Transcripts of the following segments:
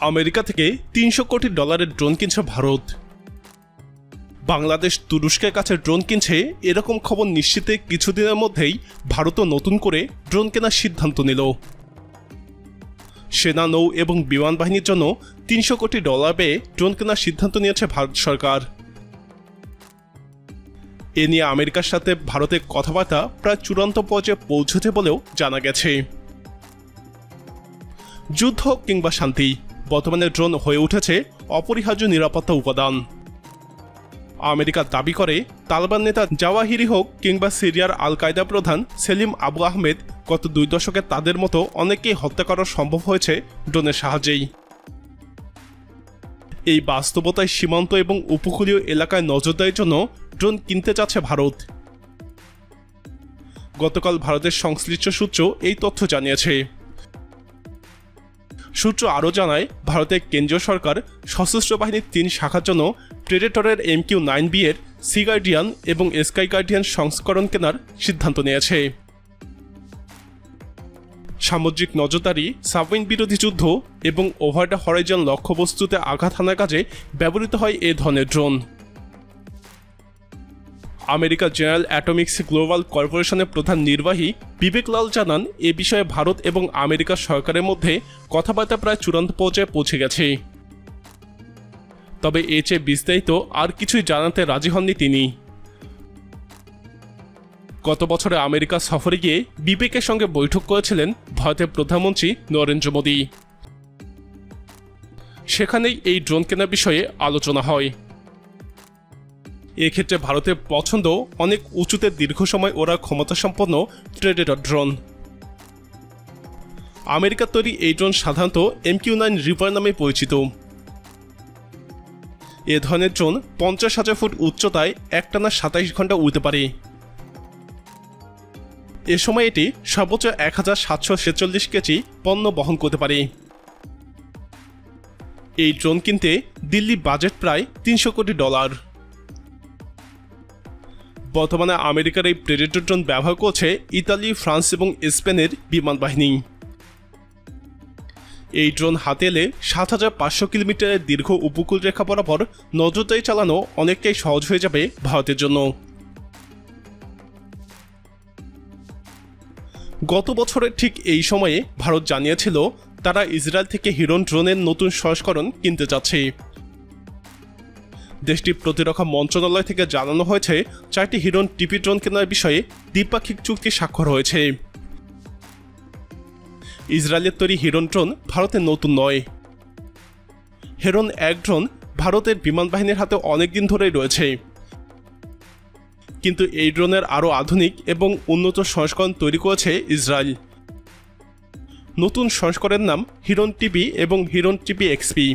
America থেকে তিনশো কোটি ডলারের ড্রোন কিনছে ভারত। বাংলাদেশ তুরস্কের কাছে ড্রোন কিনছে এরকম খবর নিশ্চিতে কিছুদিনের মধ্যেই ভারতও নতুন করে ড্রোন কেনার সিদ্ধান্ত নিল। সেনা, নৌ এবং বিমান বাহিনীর জন্য তিনশো কোটি ডলার ব্যয়ে ড্রোন কেনার সিদ্ধান্ত নিয়েছে ভারত সরকার। এ নিয়ে আমেরিকার সাথে ভারতের কথাবার্তা প্রায় চূড়ান্ত পর্যায়ে পৌঁছেছে বলেও জানা গেছে। যুদ্ধ কিংবা শান্তি। বর্তমানে ড্রোন হয়ে উঠেছে অপরিহার্য নিরাপত্তা উপাদান। আমেরিকা দাবি করে, তালেবান নেতা জাওয়াহিরি হোক কিংবা সিরিয়ার আল কায়দা প্রধান সেলিম আবু আহমেদ, গত দুই দশকে তাদের মতো অনেককেই হত্যা করা সম্ভব হয়েছে ড্রোনের সাহায্যেই। এই বাস্তবতায় সীমান্ত এবং উপকূলীয় এলাকায় নজরদারির জন্য ড্রোন কিনতে চাচ্ছে ভারত। গতকাল ভারতের সংশ্লিষ্ট সূত্র এই তথ্য জানিয়েছে। সূত্র আরও জানায় ভারতের কেন্দ্রীয় সরকার সশস্ত্র বাহিনীর তিন শাখার জন্য প্রেডেটরের এম কিউ নাইন বি এর সি গার্ডিয়ান এবং স্কাই গার্ডিয়ান সংস্করণ কেনার সিদ্ধান্ত নিয়েছে। সামুদ্রিক নজরদারি, সাবমেরিন বিরোধী যুদ্ধ এবং ওভার দ্য হরাইজন লক্ষ্যবস্তুতে আঘাত হানার কাজে ব্যবহৃত হয় এ ধরনের drone America General Atomics Global কর্পোরেশনের প্রধান নির্বাহী বিবেক লাল জানান, এ বিষয়ে ভারত এবং আমেরিকা সরকারের মধ্যে কথাবার্তা প্রায় চূড়ান্ত পর্যায়ে পৌঁছে গেছে। তবে এ চেয়ে বিস্তারিত আর কিছুই জানাতে রাজি হননি তিনি। গত বছরে আমেরিকা সফরে গিয়ে বিবেকের সঙ্গে বৈঠক করেছিলেন ভারতের প্রধানমন্ত্রী নরেন্দ্র মোদী। সেখানেই এই ড্রোন কেনার বিষয়ে আলোচনা হয়। এক্ষেত্রে ভারতের পছন্দ অনেক উঁচুতে দীর্ঘ সময় ওরা ক্ষমতা সম্পন্ন ট্রেডেটর ড্রোন আমেরিকার তৈরি এই ড্রোন সাধারণত এমকিউ নাইন রিভার নামে পরিচিত। এ ধরনের ড্রোন পঞ্চাশ হাজার ফুট উচ্চতায় একটানা সাতাইশ ঘণ্টা উড়তে পারে। এ সময় এটি সর্বোচ্চ এক হাজার সাতশো ছেচল্লিশ কেজি পণ্য বহন করতে পারে। এই ড্রোন কিনতে দিল্লি বাজেট প্রায় তিনশো কোটি ডলার বর্তমানে আমেরিকার এই প্রেডেটর ড্রোন ব্যবহার করছে ইতালি, ফ্রান্স এবং স্পেনের বিমান বাহিনী এই ড্রোন হাতে এলে সাত হাজার পাঁচশো কিলোমিটারের দীর্ঘ উপকূল রেখা বরাবর নজরদারি চালানো অনেকটাই সহজ হয়ে যাবে ভারতের জন্য। গত বছরের ঠিক এই সময়ে ভারত জানিয়েছিল তারা ইসরায়েল থেকে হিরন ড্রোনের নতুন সংস্করণ কিনতে যাচ্ছে। দেশটির প্রতিরক্ষা মন্ত্রণালয় থেকে জানানো হয়েছে, চারটি হিরন টিপি ড্রোন কেনার বিষয়ে দ্বিপাক্ষিক চুক্তি স্বাক্ষর হয়েছে। ইসরায়েলের তৈরি হিরন ড্রোন ভারতে নতুন নয়। হেরন এক ড্রোন ভারতের বিমান বাহিনীর হাতে অনেকদিন ধরেই রয়েছে। কিন্তু এই ড্রোনের আরও আধুনিক এবং উন্নত সংস্করণ তৈরি করেছে ইসরায়েল। নতুন সংস্করণের নাম হিরন টিপি এবং হিরন টিপি এক্সপি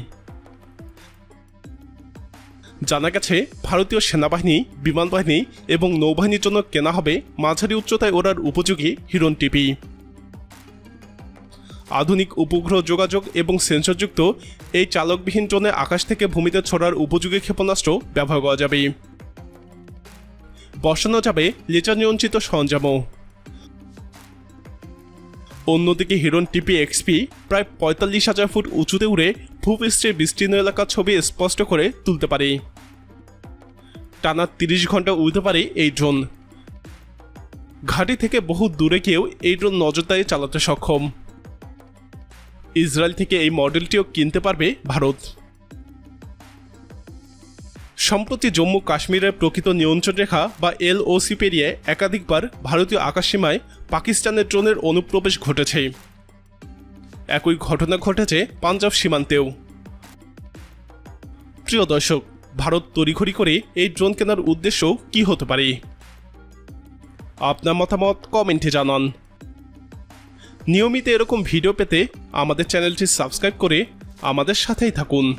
জানা গেছে, ভারতীয় সেনাবাহিনী বিমান বাহিনী এবং নৌবাহিনীর জন্য কেনা হবে মাঝারি উচ্চতায় ওড়ার উপযোগী হিরন টিপি আধুনিক উপগ্রহ যোগাযোগ এবং সেন্সরযুক্ত এই চালকবিহীন ড্রোনে আকাশ থেকে ভূমিতে ছড়ার উপযোগী ক্ষেপণাস্ত্র ব্যবহার করা যাবে। বসানো যাবে লেজার নিয়ন্ত্রিত সরঞ্জামও। অন্যদিকে হিরন টিপি এক্সপি প্রায় পঁয়তাল্লিশ হাজার ফুট উঁচুতে উড়ে ভূপৃষ্ঠের বিস্তীর্ণ এলাকার ছবি স্পষ্ট করে তুলতে পারে। টানা তিরিশ ঘণ্টা উড়তে পারে এই ড্রোন ঘাঁটি থেকে বহু দূরে গিয়েও এই ড্রোন নজরদারি চালাতে সক্ষম। ইসরায়েল থেকে এই মডেলটিও কিনতে পারবে ভারত। সম্প্রতি জম্মু কাশ্মীরের প্রকৃত নিয়ন্ত্রণ রেখা বা এলওসি পেরিয়ে একাধিকবার ভারতীয় আকাশসীমায় পাকিস্তানের ড্রোনের অনুপ্রবেশ ঘটেছে। একই ঘটনা ঘটেছে পাঞ্জাব সীমান্তেও। প্রিয় দর্শক ভারত তড়িঘড়ি করে এই ড্রোন কেনার উদ্দেশ্য কি হতে পারে? আপনার মতামত কমেন্টে জানান। নিয়মিত এরকম ভিডিও পেতে আমাদের চ্যানেলটি সাবস্ক্রাইব করে আমাদের সাথেই থাকুন।